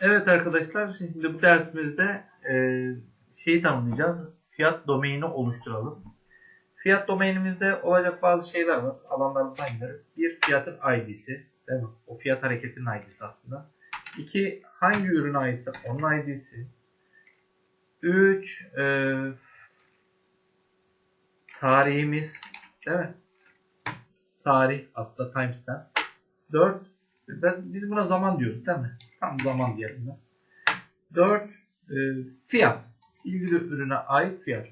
Evet arkadaşlar şimdi bu dersimizde e, şeyi tanımlayacağız. Fiyat domaini oluşturalım. Fiyat domainimizde olacak bazı şeyler var. Alanlarımızdan gidelim. Bir fiyatın ID'si. Değil mi? O fiyat hareketinin ID'si aslında. İki hangi ürün aitse onun ID'si. Üç e, tarihimiz. Değil mi? Tarih aslında timestamp. Dört biz buna zaman diyoruz değil mi? Tam zaman diyelim ben. 4. E, fiyat. İlgili ürüne ait fiyat.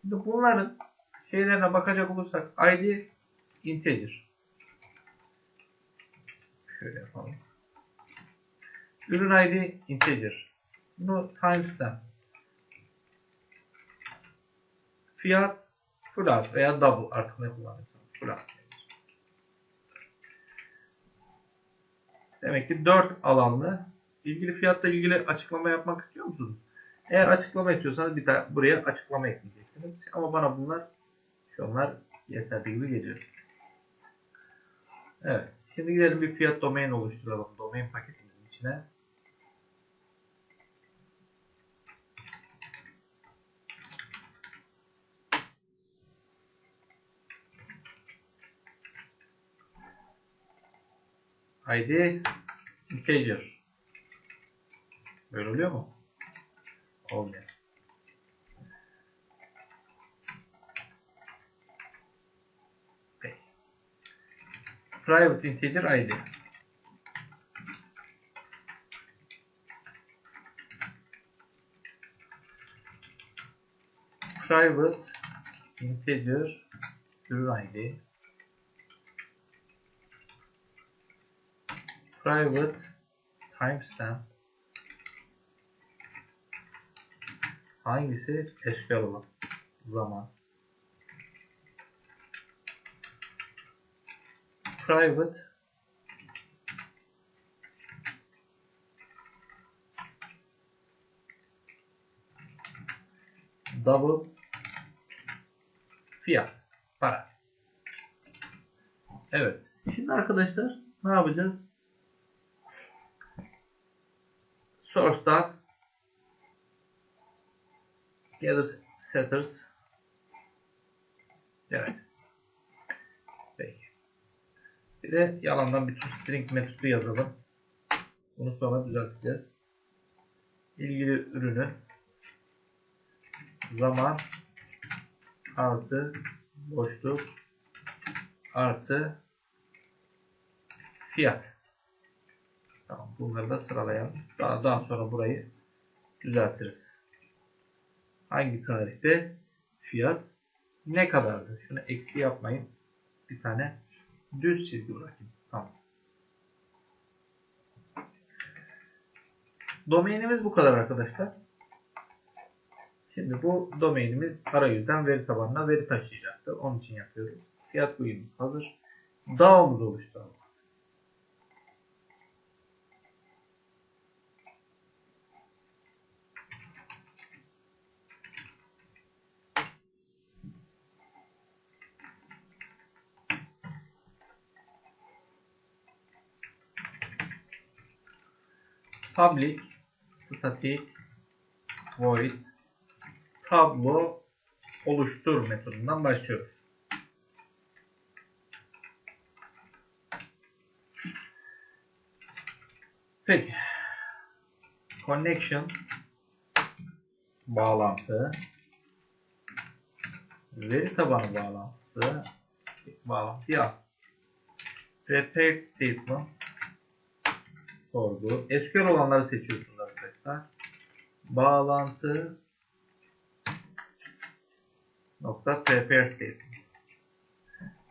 Şimdi bunların şeylerine bakacak olursak ID integer. Şöyle yapalım. Ürün ID integer. Bunu timestamp. Fiyat float veya double artık ne kullanırsanız float. Demek ki 4 alanlı ilgili fiyatla ilgili açıklama yapmak istiyor musunuz? Eğer açıklama istiyorsanız bir tane buraya açıklama ekleyeceksiniz. Ama bana bunlar şunlar yeterli gibi geliyor. Evet. Şimdi gidelim bir fiyat domain oluşturalım. Domain paketimizin içine. ID integer. Böyle oluyor mu? Olmuyor. Private integer ID. Private integer ID. Private timestamp. Hangisi? SQL olan. Zaman. Private double fiyat. Para. Evet. Şimdi arkadaşlar ne yapacağız source'dan gather setters. Evet. Peki. Bir de yalandan bir string metodu yazalım. Bunu sonra düzelteceğiz. İlgili ürünü. Zaman artı boşluk artı fiyat Tamam, bunları da sıralayalım. Daha, daha sonra burayı düzeltiriz. Hangi tarihte fiyat ne kadardı? Şunu eksi yapmayın. Bir tane düz çizgi bırakayım. Tamam. Domainimiz bu kadar arkadaşlar. Şimdi bu domainimiz arayüzden veri tabanına veri taşıyacaktır. Onun için yapıyoruz. Fiyat buyumuz hazır. DAO'muzu oluşturalım. Public static void tablo oluştur metodundan başlıyoruz. Peki. Connection bağlantı veri tabanı bağlantısı bağlantı yap. Prepared statement sorgu. SQL olanları seçiyorsunuz arkadaşlar. Bağlantı nokta prepare statement.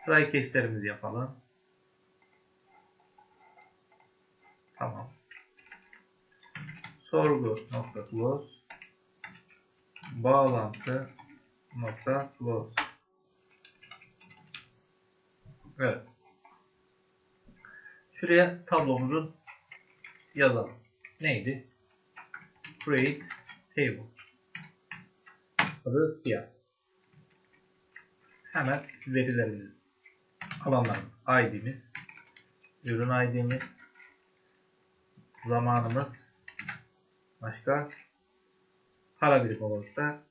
Try cache'lerimizi yapalım. Tamam. Sorgu nokta close bağlantı nokta close. Evet. Şuraya tablomuzun yazalım. Neydi? Create table. Adı fiyat. Hemen verilerimiz, alanlarımız, ID'miz, ürün ID'miz, zamanımız, Başka para birimi olarak da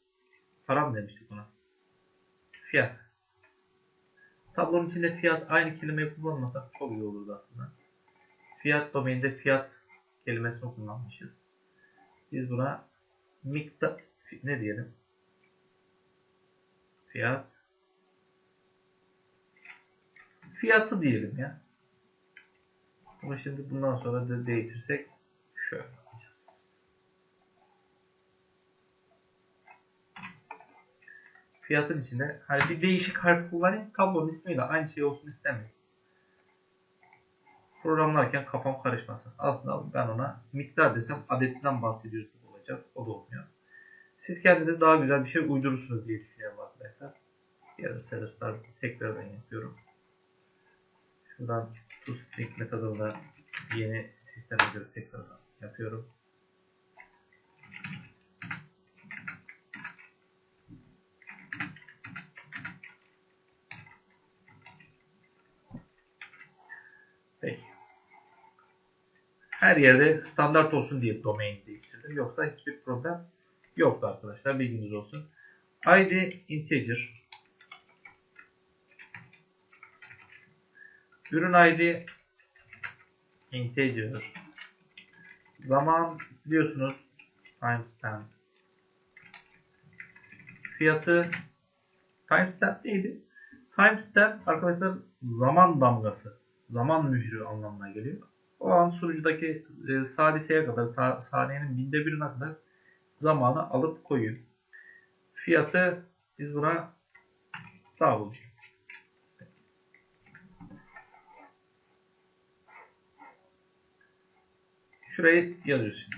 para mı demiştik ona? Fiyat. Tablonun içinde fiyat aynı kelimeyi kullanmasak çok iyi olurdu aslında. Fiyat domaininde fiyat kelimesini kullanmışız. Biz buna miktar ne diyelim? Fiyat fiyatı diyelim ya. Ama şimdi bundan sonra da değiştirsek şöyle yapacağız. Fiyatın içinde hani bir değişik harf kullanayım tablonun ismiyle aynı şey olsun istemiyorum. Programlarken kafam karışmasın. Aslında ben ona miktar desem adetinden bahsediyoruz olacak. O da olmuyor. Siz kendinize daha güzel bir şey uydurursunuz diye düşünüyorum arkadaşlar. Yarın servisler tekrardan yapıyorum. Şuradan toString metodunu da yeni sisteme göre tekrardan yapıyorum. Peki. Her yerde standart olsun diye domain değiştirdim. Yoksa hiçbir problem yoktu arkadaşlar. Bilginiz olsun. ID integer. Ürün ID integer. Zaman biliyorsunuz timestamp. Fiyatı timestamp neydi? Timestamp arkadaşlar zaman damgası. Zaman mührü anlamına geliyor. O an sunucudaki e, saliseye kadar, sa saniyenin binde birine kadar zamanı alıp koyuyor. Fiyatı biz buna double Şurayı yazıyorsun.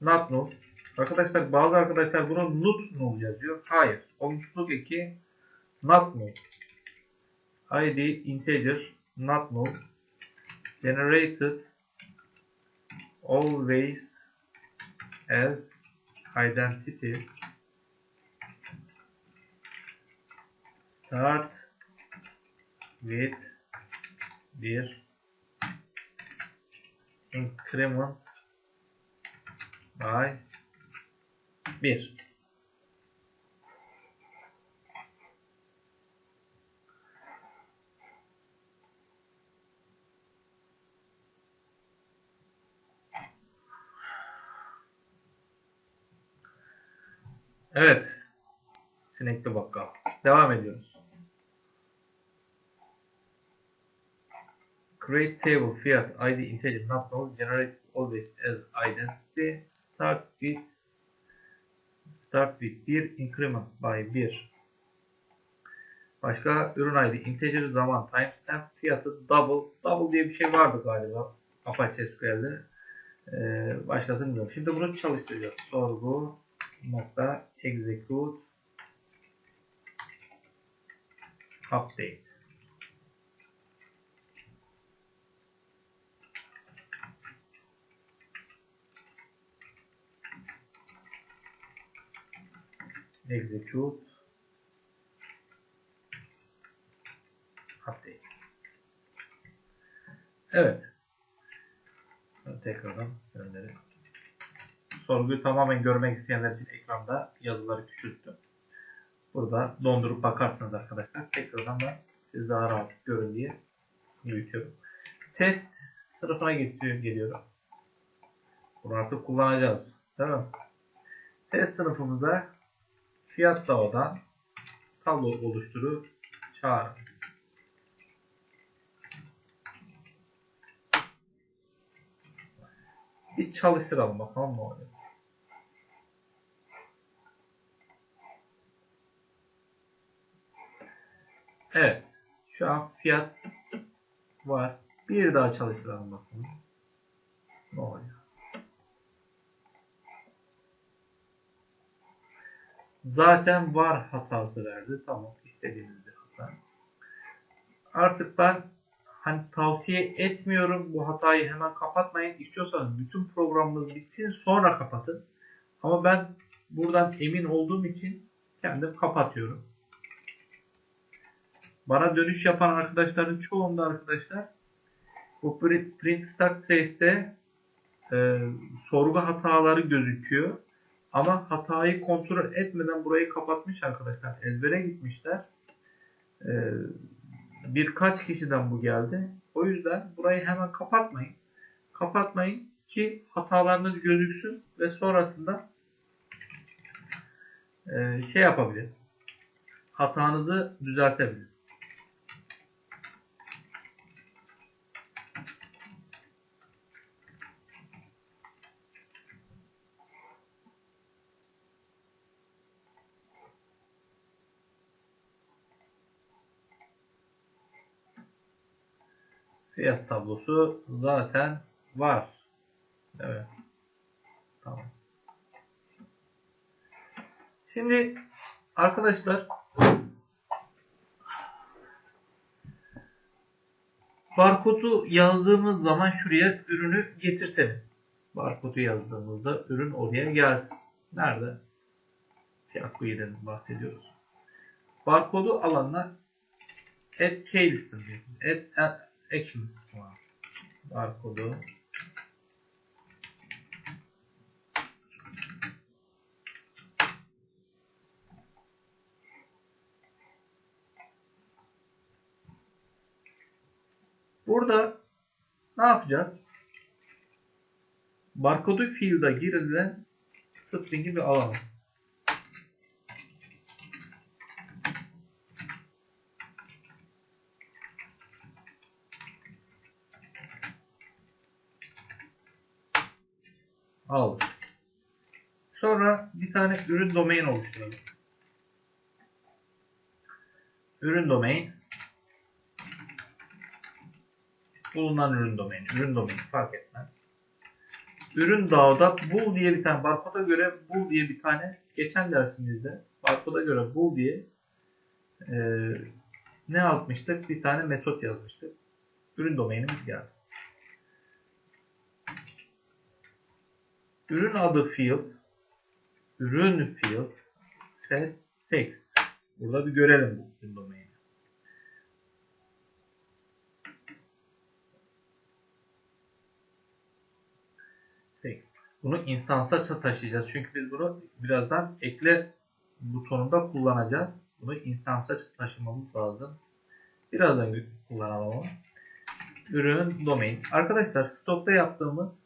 Not null. Arkadaşlar bazı arkadaşlar bunu not null yazıyor. Hayır. Olumsuzluk 2 not null. İd integer not null generated always as identity start with bir increment by 1 Evet. Sinekli bakkal. Devam ediyoruz. Create table. Fiyat id integer not null generate always as identity. Start with start with 1 increment by 1 Başka ürün id integer zaman timestamp fiyatı double. Double diye bir şey vardı galiba. Apache SQL'de ee, başkasını bilmiyorum. Şimdi bunu çalıştıracağız. Sorgu nokta execute update execute update. Evet. Tekrardan. Sorguyu tamamen görmek isteyenler için ekranda yazıları küçülttüm. Burada dondurup bakarsanız arkadaşlar tekrardan da siz daha rahat görün diye büyütüyorum. Test sınıfına getiriyorum, geliyorum. Bunu artık kullanacağız. Değil mi? Test sınıfımıza fiyat dağıdan tablo oluşturu çağırın. Bir çalıştıralım bakalım ne oluyor. Evet. Şu an fiyat var. Bir daha çalıştıralım bakalım. Ne oluyor? Zaten var hatası verdi. Tamam. istediğimiz bir hata. Artık ben hani tavsiye etmiyorum bu hatayı hemen kapatmayın. İstiyorsanız bütün programınız bitsin sonra kapatın. Ama ben buradan emin olduğum için kendim kapatıyorum. Bana dönüş yapan arkadaşların çoğunda arkadaşlar Bu print stack trace'te e, sorgu hataları gözüküyor. Ama hatayı kontrol etmeden burayı kapatmış arkadaşlar. Ezbere gitmişler. E, birkaç kişiden bu geldi. O yüzden burayı hemen kapatmayın. Kapatmayın ki hatalarınız gözüksün ve sonrasında e, şey yapabilir. Hatanızı düzeltebilir. Fiyat tablosu zaten var. Evet. Tamam. Şimdi arkadaşlar barkodu yazdığımız zaman şuraya ürünü getirtelim. Barkodu yazdığımızda ürün oraya gelsin. Nerede? Fiyat kuyudan bahsediyoruz. Barkodu alanına add key listim add actions var. Barkodu Burada ne yapacağız? Barkodu field'a girilen string'i bir alalım. Al. Sonra bir tane ürün domain oluşturalım. Ürün domain bulunan ürün domaini. Ürün domaini fark etmez. Ürün dağda bool diye bir tane barkoda göre bool diye bir tane geçen dersimizde barkoda göre bool diye e, ne yapmıştık? Bir tane metot yazmıştık. Ürün domainimiz geldi. Ürün adı field ürün field set text. Burada bir görelim bu domaini. Bunu instansa taşıyacağız. Çünkü biz bunu birazdan ekle butonunda kullanacağız. Bunu instansa taşımamız lazım. Birazdan kullanalım. Ürün domain. Arkadaşlar stokta yaptığımız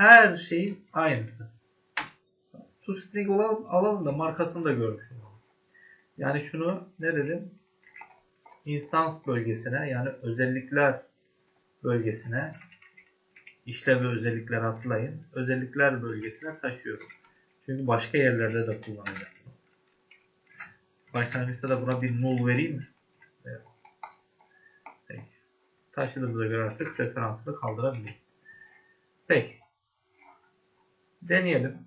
her şeyin aynısı. ToString olalım, alalım da markasını da görmüş olalım. Yani şunu ne dedim? Instans bölgesine yani özellikler bölgesine işlev ve özellikleri hatırlayın. Özellikler bölgesine taşıyorum. Çünkü başka yerlerde de kullanacağım. Başlangıçta da buna bir null vereyim mi? Evet. Peki. Taşıdığımıza göre artık referansını kaldırabilirim. Peki. Deneyelim.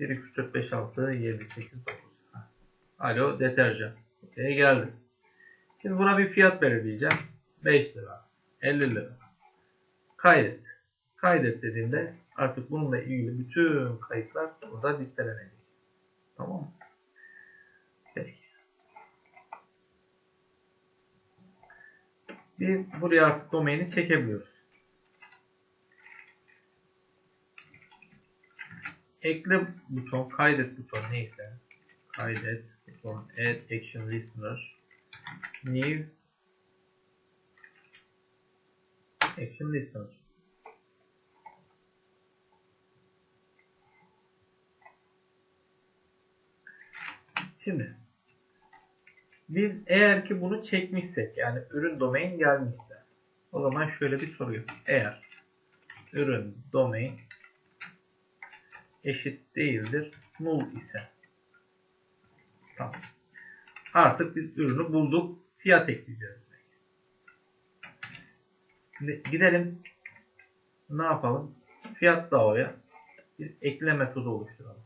Bir, iki, üç, dört, beş, altı, yedi, sekiz, dokuz. Alo deterjan. Buraya geldi. Şimdi buna bir fiyat belirleyeceğim. 5 lira. 50 lira. Kaydet. Kaydet dediğimde artık bununla ilgili bütün kayıtlar burada listelenecek. Tamam mı? Peki. Biz buraya artık domaini çekebiliyoruz. Ekle buton, kaydet buton neyse. Kaydet buton add action listener. New action listener. Şimdi biz eğer ki bunu çekmişsek yani ürün domain gelmişse o zaman şöyle bir soruyor. Eğer ürün domain eşit değildir null ise Tamam. Artık biz ürünü bulduk. Fiyat ekleyeceğiz. Şimdi gidelim. Ne yapalım? Fiyat DAO'ya bir ekle metodu oluşturalım.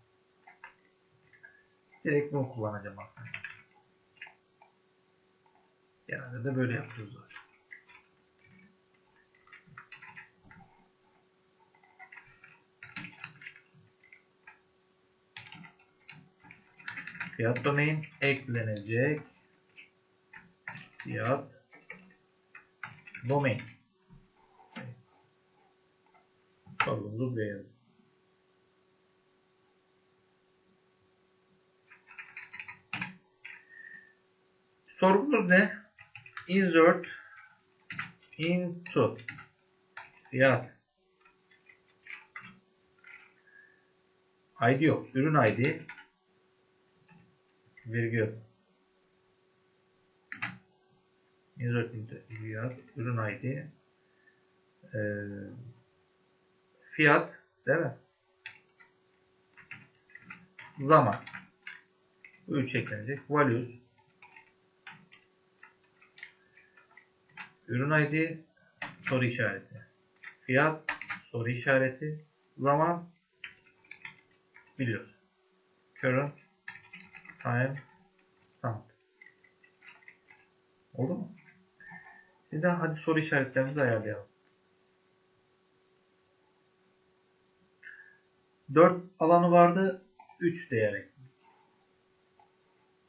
Direkt bunu kullanacağım arkadaşlar. Genelde de böyle yapıyoruz zaten. Fiyat domain eklenecek. Fiyat domain. Buraya yazıyoruz. Sorumuz ne? Insert into fiyat ID yok. Ürün ID virgül insert into fiyat ürün ID ee, fiyat değil mi? Zaman. Bu üç eklenecek. Values Ürün ID soru işareti. Fiyat soru işareti. Zaman biliyoruz. Current time stamp. Oldu mu? Şimdi hadi soru işaretlerimizi ayarlayalım. 4 alanı vardı. 3 değer ekledik.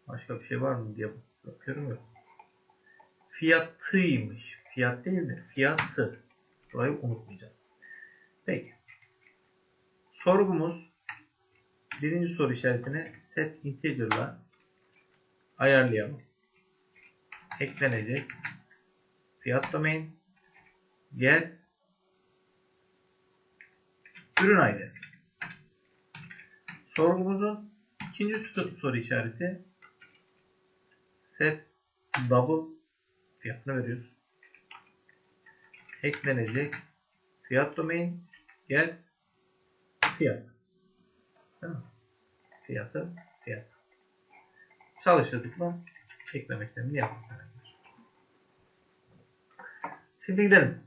Başka bir şey var mı diye bakıyorum yok fiyatıymış. Fiyat değil de fiyatı. Burayı unutmayacağız. Peki. Sorgumuz birinci soru işaretini set integer'la ayarlayalım. Eklenecek fiyat domain get ürün ID. Sorgumuzun ikinci soru işareti set double fiyatını veriyoruz. Eklenecek fiyat domain get fiyat. Fiyatı fiyat. Çalıştırdık mı ekleme işlemini yaptık. Şimdi gidelim.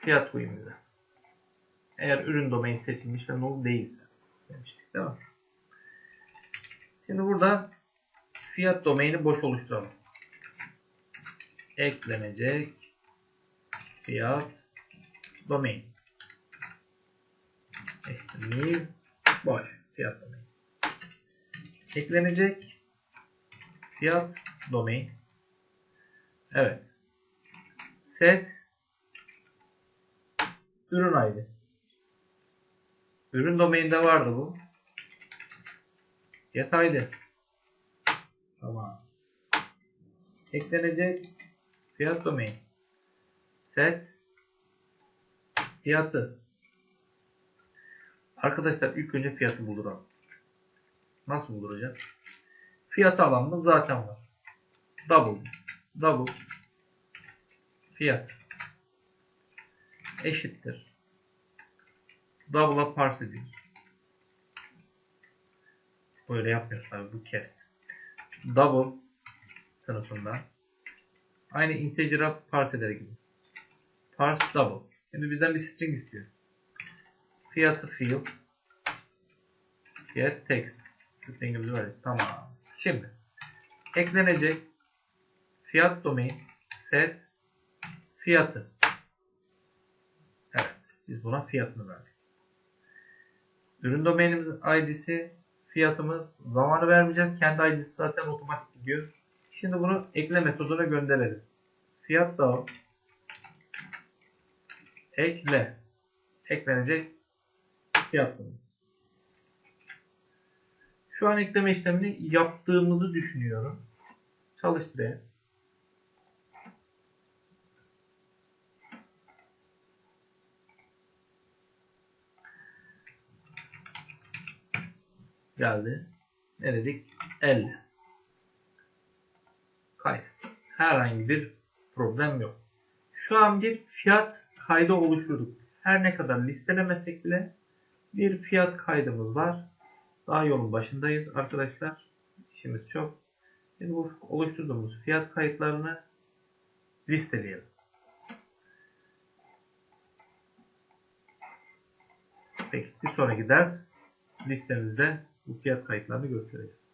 Fiyat uyumuza. Eğer ürün domain seçilmiş ve null değilse demiştik mi? Şimdi burada fiyat domaini boş oluşturalım. Eklenecek fiyat domain. New boş fiyat domain. Eklenecek fiyat domain. Evet. Set ürün ID. Ürün domainde vardı bu. Get ID. Tamam. Eklenecek fiyat domain. Set fiyatı. Arkadaşlar ilk önce fiyatı bulduralım. Nasıl bulduracağız? Fiyat alanımız zaten var. Double. Double. Fiyat. Eşittir. Double'a parse ediyoruz. Böyle yapmıyoruz tabi bu kest double sınıfında aynı integer'a parse eder gibi. Parse double. Şimdi bizden bir string istiyor. Fiyatı field fiyat text stringimizi var. Tamam. Şimdi eklenecek fiyat domain set fiyatı. Evet. Biz buna fiyatını verdik. Ürün domainimizin id'si fiyatımız. Zamanı vermeyeceğiz. Kendi ID'si zaten otomatik gidiyor. Şimdi bunu ekle metoduna gönderelim. Fiyat da ekle eklenecek fiyatımız. Şu an ekleme işlemini yaptığımızı düşünüyorum. Çalıştırayım. Geldi. Ne dedik? 50. Kayıt. Herhangi bir problem yok. Şu an bir fiyat kaydı oluşturduk. Her ne kadar listelemesek bile bir fiyat kaydımız var. Daha yolun başındayız arkadaşlar. İşimiz çok. Şimdi bu oluşturduğumuz fiyat kayıtlarını listeleyelim. Peki bir sonraki ders listemizde bu fiyat kayıtlarını göstereceğiz.